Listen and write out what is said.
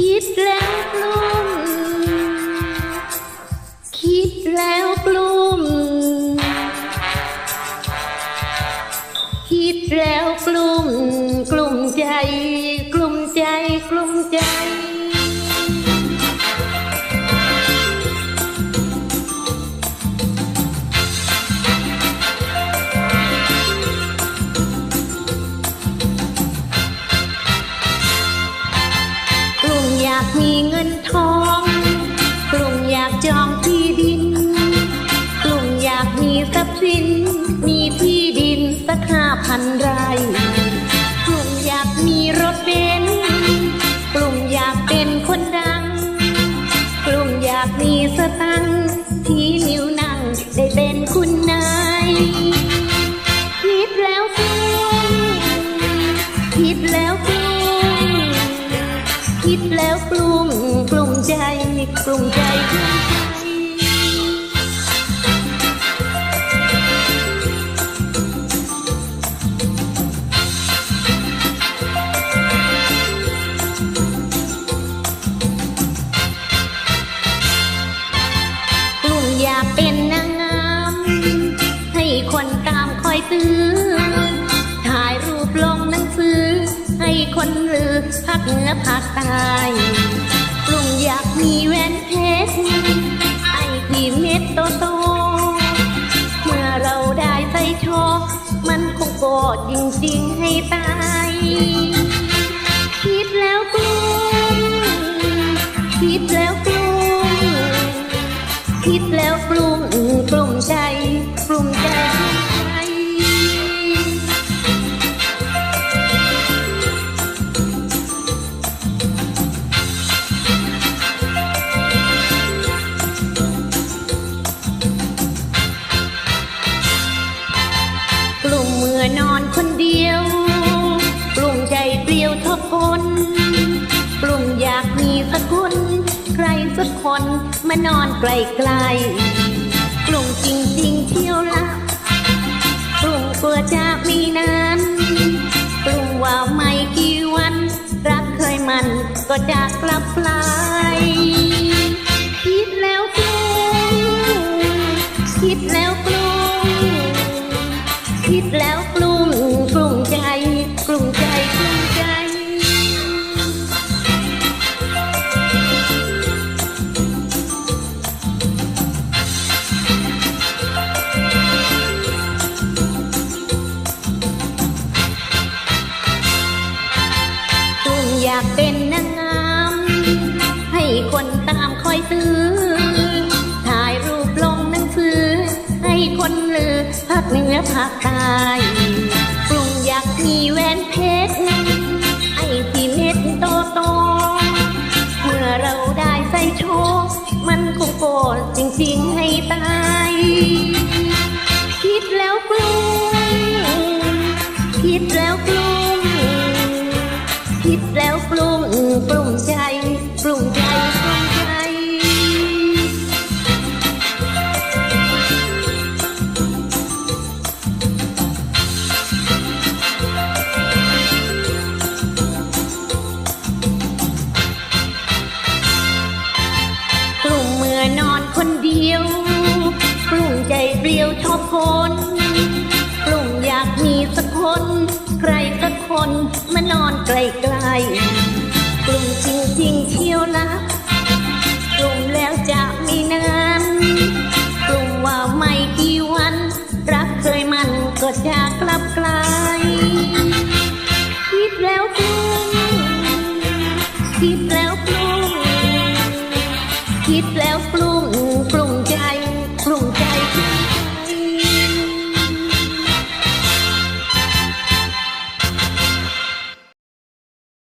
คิดแล้วกลุ้ม คิดแล้วกลุ้ม คิดแล้วกลุ้ม กลุ้มใจ กลุ้มใจ กลุ้มใจ พันไร่กลุ่มอยากมีรถเบนซ์กลุ่มอยากเป็นคนดัง กลุ่มอยากมีสตังค์ที่นิ้วนั่งได้เป็นคุณนายคิดแล้วกลุ้มคิดแล้วกลุ้มคิดแล้วกลุ่มกลุ่มใจกลุ่มใจกลุ่มใจ คนตามคอยตื้อ ถ่ายรูปลงหนังสือ ให้คนลือภาคเหนือภาคใต้กลุ่มอยากมีแหวนเพชรไอ้ที่เม็ดโตโต เมื่อเราได้ใส่ชว์มันคงโกรธจริงๆให้ตายคิดแล้วกลุ้มคิดแล้วกลุ้ม มานอนไกลไกลๆกลุ่มจริงๆเที่ยวละกลุ่มกลัวจะมีนั้นกลุ่มว่าไม่กี่วัน รักเคยมันก็จะกลับลายคิดแล้วกลุ้มคิดแล้วกลุ้มคิดแล้วกลุ้มกลุ้มจก อยากเป็นนางงาม ให้คนตามคอยซื้อ ถ่ายรูปลงหนังสือ ให้คนลือภาคเหนือภาคใต้กลุ่มอยากมีแหวนเพชร ไอ้ที่เม็ดโตโต เมื่อเราได้ใส่โชว์มันคงโกรธจริงๆให้ตาย ที่ยวปรุงใจเปลี่ยวชอบคนปรุงอยากมีสักคน ใครสักคนมานอนไกลๆปรุงจริงๆเที่ยวนะ